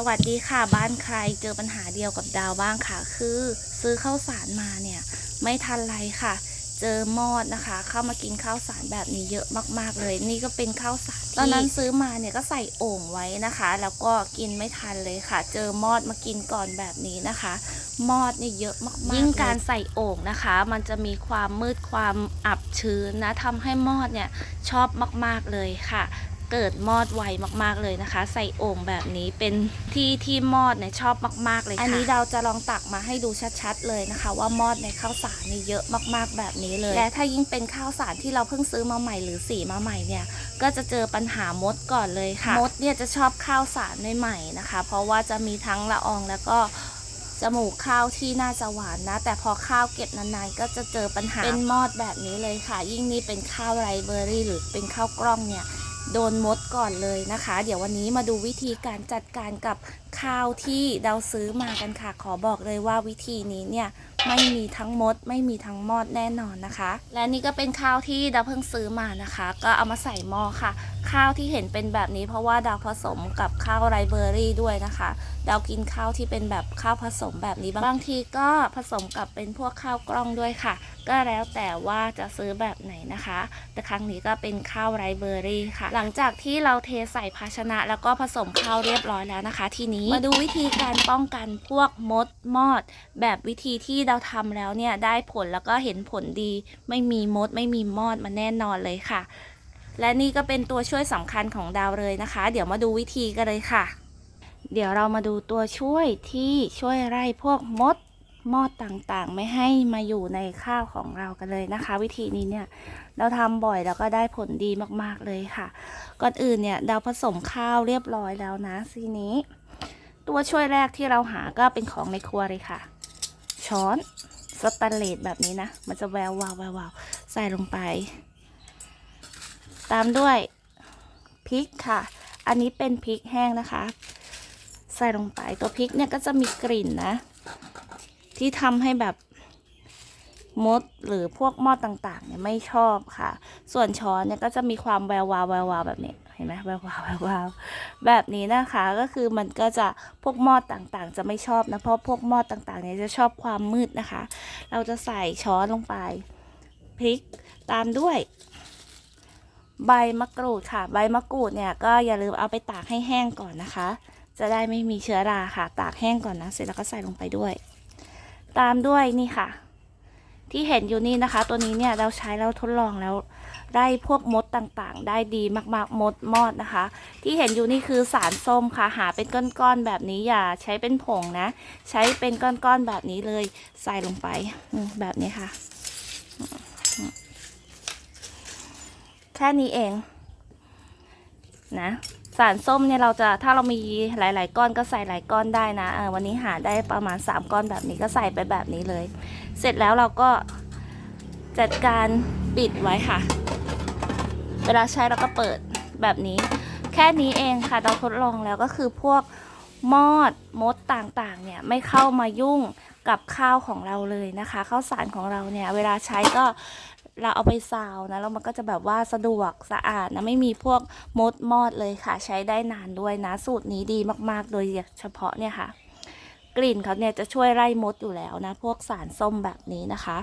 สวัสดีค่ะบ้านใครเจอปัญหาเดียวกับดาวบ้างค่ะ คือซื้อข้าวสารมาเนี่ย ไม่ทันไรค่ะ เจอมอดนะคะ เข้ามากินข้าวสารแบบนี้เยอะมาก ๆ เลย นี่ก็เป็นข้าวสารตอนนั้นซื้อมาเนี่ยก็ใส่โอ่งไว้นะคะ แล้วก็กินไม่ทันเลยค่ะ เจอมอดมากินก่อนแบบนี้นะคะมอดเนี่ยเยอะมากๆยิ่งการใส่โอ่งนะคะ มันจะมีความมืดความอับชื้นนะทำให้มอดเนี่ยชอบมากๆเลยค่ะ เกิดมอดไวมากๆเลยนะคะ ใส่โอ่งแบบนี้เป็นที่ที่มอดเนี่ยชอบมากๆเลยค่ะอันนี้เราจะลองตักมาให้ดูชัดๆเลยนะคะ ว่ามอดในข้าวสารนี่เยอะมากๆแบบนี้เลย และถ้ายิ่งเป็นข้าวสารที่เราเพิ่งซื้อมาใหม่หรือสีมาใหม่เนี่ยก็จะเจอปัญหามดก่อนเลยค่ะ มดเนี่ยจะชอบข้าวสารใหม่ๆนะคะ เพราะว่าจะมีทั้งละอองแล้วก็จมูกข้าวที่น่าจะหวานนะ แต่พอข้าวเก็บนานๆ ก็จะเจอปัญหาเป็นมอดแบบนี้เลยค่ะ ยิ่งนี่เป็นข้าวไรเบอรี่ หรือเป็นข้าวกล้องเนี่ย โดนมดก่อนเลยนะคะ เดี๋ยววันนี้มาดูวิธีการจัดการกับข้าวที่เราซื้อมากันค่ะ ขอบอกเลยว่าวิธีนี้เนี่ย ไม่มีทั้งมด ไม่มีทั้งมอดแน่นอนนะคะ และนี่ก็เป็นข้าวที่ดาวเพิ่งซื้อมานะคะ ก็เอามาใส่หม้อค่ะ ข้าวที่เห็นเป็นแบบนี้เพราะว่าดาวผสมกับข้าวไรเบอรี่ด้วยนะคะดาวกินข้าวที่เป็นแบบข้าวผสมแบบนี้บางบางทีก็ผสมกับเป็นพวกข้าวกล้องด้วยค่ะ ก็แล้วแต่ว่าจะซื้อแบบไหนนะคะ แต่ครั้งนี้ก็เป็นข้าวไรเบอรี่ค่ะ หลังจากที่เราเทใส่ภาชนะ แล้วก็ผสมข้าวเรียบร้อยแล้วนะคะ ทีนี้มาดูวิธีการป้องกันพวกมดมอด แบบวิธีที่เราทำแล้วเนี่ยได้ผลแล้วก็เห็นผลดี ไม่มีมด ไม่มีมอดมาแน่นอนเลยค่ะ และนี่ก็เป็นตัวช่วยสำคัญของดาวเลยนะคะ เดี๋ยวมาดูวิธีกันเลยค่ะ เดี๋ยวเรามาดูตัวช่วยที่ช่วยไล่พวกมดมอดต่างๆ ไม่ให้มาอยู่ในข้าวของเรากันเลยนะคะ วิธีนี้เนี่ยเราทำบ่อยแล้วก็ได้ผลดีมากๆเลยค่ะ ก่อนอื่นเนี่ยดาผสมข้าวเรียบร้อยแล้วนะทีนี้ ตัวช่วยแรกที่เราหาก็เป็นของในครัวเลยค่ะ ช้อนสแตนเลสแบบนี้นะ มันจะแวววาวแวววาวใส่ลงไป ตามด้วยพริกค่ะ อันนี้เป็นพริกแห้งนะคะ ใส่ลงไปตัวพริกเนี่ยก็จะมีกลิ่นนะ ที่ทำให้แบบ มดหรือพวกมอดต่างๆเนี่ยไม่ชอบค่ะ ส่วนช้อนเนี่ยก็จะมีความแวววาวแวววาวแบบนี้เห็นไหมแวววาวแวววาวแบบนี้นะคะก็คือมันก็จะพวกมอดต่างๆ จะไม่ชอบนะเพราะพวกมอดต่างๆเนี่ยจะชอบความมืดนะคะ เราจะใส่ช้อนลงไปพริกตามด้วยใบมะกรูดค่ะ ใบมะกรูดเนี่ยก็อย่าลืมเอาไปตากให้แห้งก่อนนะคะ จะได้ไม่มีเชื้อราค่ะ ตากแห้งก่อนนะ เสร็จแล้วก็ใส่ลงไปด้วย ตามด้วยนี่ค่ะ ที่เห็นอยู่นี่นะคะ ตัวนี้เนี่ยเราใช้แล้วทดลองแล้วได้พวกมดต่างๆ ได้ดีมากๆ มดมอดนะคะ ที่เห็นอยู่นี่คือสารส้มค่ะ หาเป็นก้อนๆแบบนี้อย่าใช้เป็นผงนะ ใช้เป็นก้อนๆแบบนี้เลยใส่ลงไปแบบนี้ค่ะ แค่นี้เอง นะสารส้มเนี่ยเราจะถ้าเรามีหลาย ๆ ก้อนก็ใส่หลายก้อนได้นะวันนี้หาได้ประมาณ 3 ก้อนแบบนี้ก็ใส่ไปแบบนี้เลย เสร็จแล้วเราก็จัดการปิดไว้ค่ะ เวลาใช้เราก็เปิดแบบนี้ แค่นี้เองค่ะ เราทดลองแล้วก็คือพวกมอดมดต่างๆ เนี่ยไม่เข้ามายุ่งกับข้าวของเราเลยนะคะข้าวสารของเราเนี่ยเวลาใช้ก็ เราเอาไปซาวนะแล้วมันก็จะแบบว่าสะดวกสะอาดนะไม่มีพวกมดมอดเลยค่ะ ใช้ได้นานด้วยนะ สูตรนี้ดีมากๆ โดยเฉพาะเนี่ยค่ะกลิ่นเขาเนี่ยจะช่วยไล่มดอยู่แล้วนะ พวกสารส้มแบบนี้นะคะ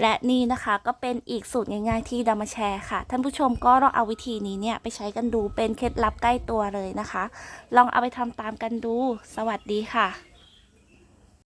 และนี่นะคะก็เป็นอีกสูตรง่ายๆที่ดามาแชร์ค่ะ ท่านผู้ชมก็ลองเอาวิธีนี้เนี่ยไปใช้กันดูเป็นเคล็ดลับใกล้ตัวเลยนะคะ ลองเอาไปทำตามกันดู สวัสดีค่ะ